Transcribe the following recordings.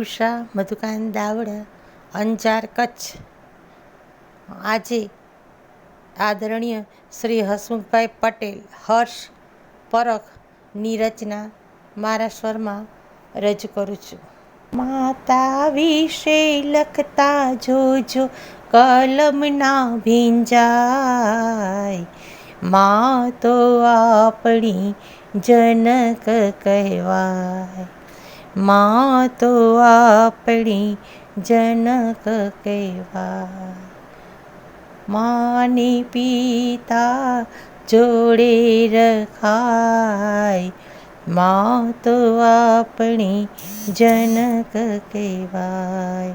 ઉષા મધુકાન દાવડા, અંજાર કચ્છ. આજે આદરણીય શ્રી હસમુખભાઈ પટેલ, હર્ષ પરખની રચના મારા સ્વરમાં રજૂ કરું છું. માતા વિશે લખતા જોજો કલમ ના ભીંજાય. મા તો આપણી જનક કહેવાય. મા તો આપણી જનક કહેવા માને પિતા જોડે રખાય. મા તો આપણી જનક કહેવાય.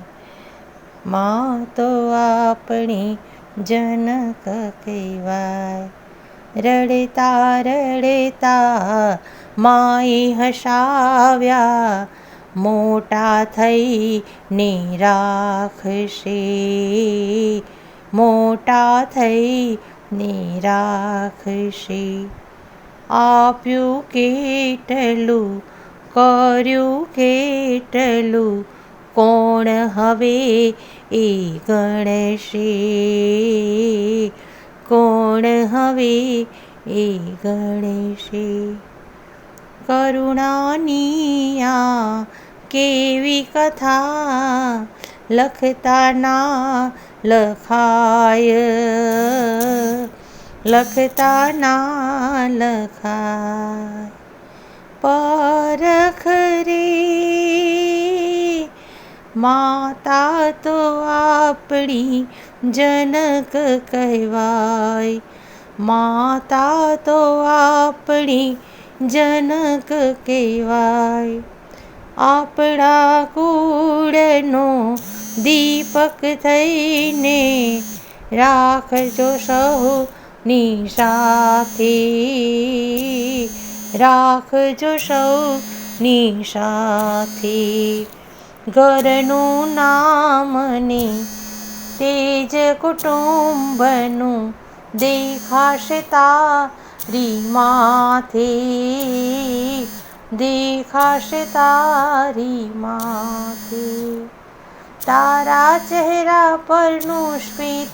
મા તો આપણી જનક કહેવાય. રડતા રડતા માએ હસાવ્યા, મોટા થઈને રાખશે મોટા થઈને રાખશે આપ્યું કેટલું, કર્યું કેટલું, કોણ હવે એ ગણશે? કોણ હવે એ ગણશે? કરુણાની આ કેવી કથા લખતા ના લખાય? લખતા ના લખાય. પરખ રે, માતા તો આપણી જનક કહેવાય. માતા તો આપણી જનક કહેવાય આપણા કુળનો દીપક થઈને રાખજો સૌની સાથે રાખજો સૌની સાથે ઘરનું નામને તેજ કુટુંબનું દેખાશે તારી માથે દેખાશે તારી માથે. તારા ચહેરા પરનું સ્મિત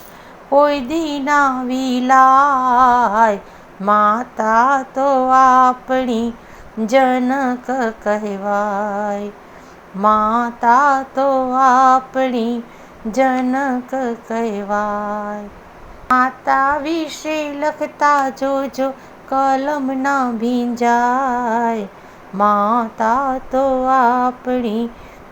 કોઈ દીના વિલાય માતા તો આપણી જનક કહેવાય. માતા તો આપણી જનક કહેવાય. માતા વિશે લખતા જોજો, કલમ ના ભીંજાય. માતા તો આપણી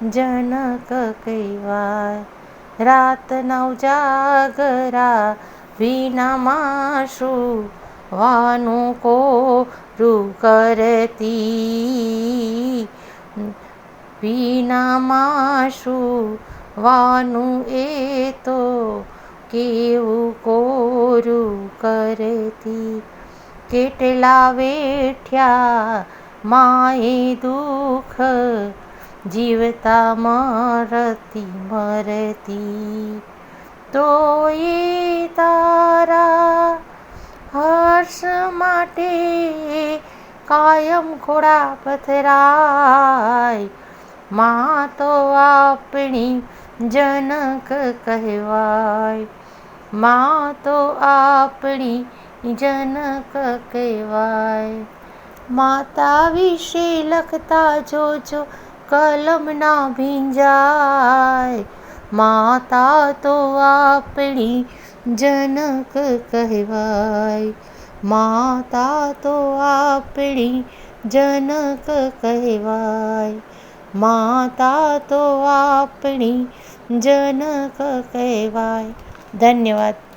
જનક કહેવાય. રાતના ઉજાગરા વિનામાં શું વાનું કોરું કરતી. વિનામાં શું વાનું એ તો કેવું કોરું કરતી? કેટલા વેઠ્યા માએ દુઃખ? જીવતા મરતી મરતી. તો એ તારા હર્ષ માટે કાયમ ખોડા પથરાય. માં તો આપણી જનક કહેવાય. મા તો આપણી જનક કહેવાય. માતા વિશે લખતા જોજો કલમ ના ભીંજાય. માતા તો આપણી જનક કહેવાય. માતા તો આપણી જનક કહેવાય. માતા તો આપણી જનક કહેવાય. धन्यवाद.